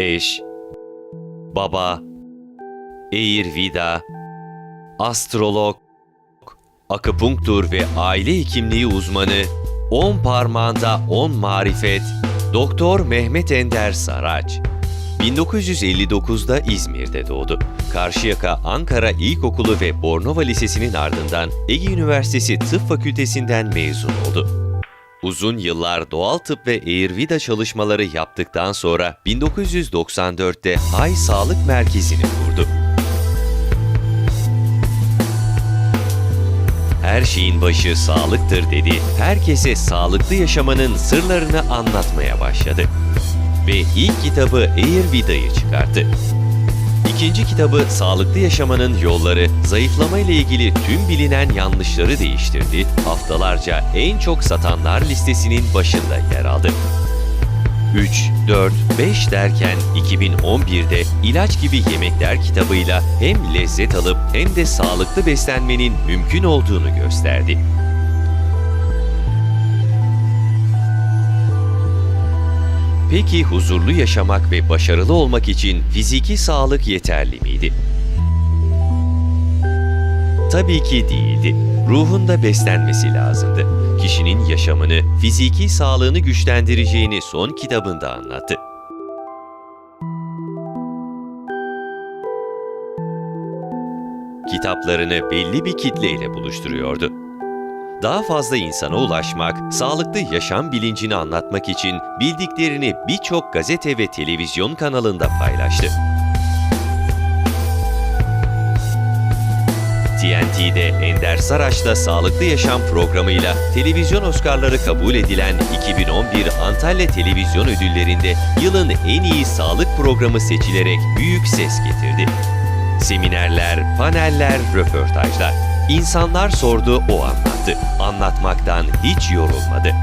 eş, baba, Ayurveda, astrolog, akupunktur ve aile hekimliği uzmanı, 10 parmağında 10 marifet, Doktor Mehmet Ender Saraç. 1959'da İzmir'de doğdu. Karşıyaka Ankara İlkokulu ve Bornova Lisesi'nin ardından Ege Üniversitesi Tıp Fakültesinden mezun oldu. Uzun yıllar doğal tıp ve Ayurveda çalışmaları yaptıktan sonra 1994'te Hay Sağlık Merkezi'ni kurdu. Her şeyin başı sağlıktır dedi. Herkese sağlıklı yaşamanın sırlarını anlatmaya başladı. Ve ilk kitabı Ayurveda'yı çıkarttı. İkinci kitabı Sağlıklı Yaşamanın Yolları, zayıflama ile ilgili tüm bilinen yanlışları değiştirdi, haftalarca en çok satanlar listesinin başında yer aldı. 3, 4, 5 derken 2011'de İlaç Gibi Yemekler kitabıyla hem lezzet alıp hem de sağlıklı beslenmenin mümkün olduğunu gösterdi. Peki huzurlu yaşamak ve başarılı olmak için fiziki sağlık yeterli miydi? Tabii ki değildi. Ruhun da beslenmesi lazımdı. Kişinin yaşamını, fiziki sağlığını güçlendireceğini son kitabında anlattı. Kitaplarını belli bir kitleyle buluşturuyordu. Daha fazla insana ulaşmak, sağlıklı yaşam bilincini anlatmak için bildiklerini birçok gazete ve televizyon kanalında paylaştı. TNT'de Ender Saraç'la Sağlıklı Yaşam programıyla televizyon Oscar'ları kabul edilen 2011 Antalya Televizyon Ödülleri'nde yılın en iyi sağlık programı seçilerek büyük ses getirdi. Seminerler, paneller, röportajlar. İnsanlar sordu, o anlattı. Anlatmaktan hiç yorulmadı.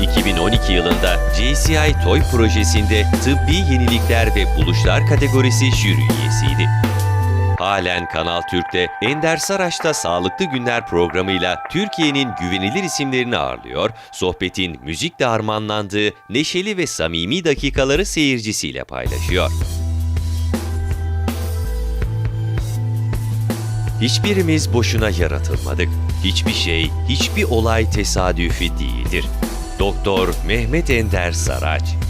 ...2012 yılında JCI Toy projesinde tıbbi yenilikler ve buluşlar kategorisi jüri üyesiydi. Halen Kanal Türk'te Ender Saraç'ta Sağlıklı Günler programıyla Türkiye'nin güvenilir isimlerini ağırlıyor, sohbetin müzikle harmanlandığı neşeli ve samimi dakikaları seyircisiyle paylaşıyor. Hiçbirimiz boşuna yaratılmadık. Hiçbir şey, hiçbir olay tesadüfi değildir. Doktor Mehmet Ender Saraç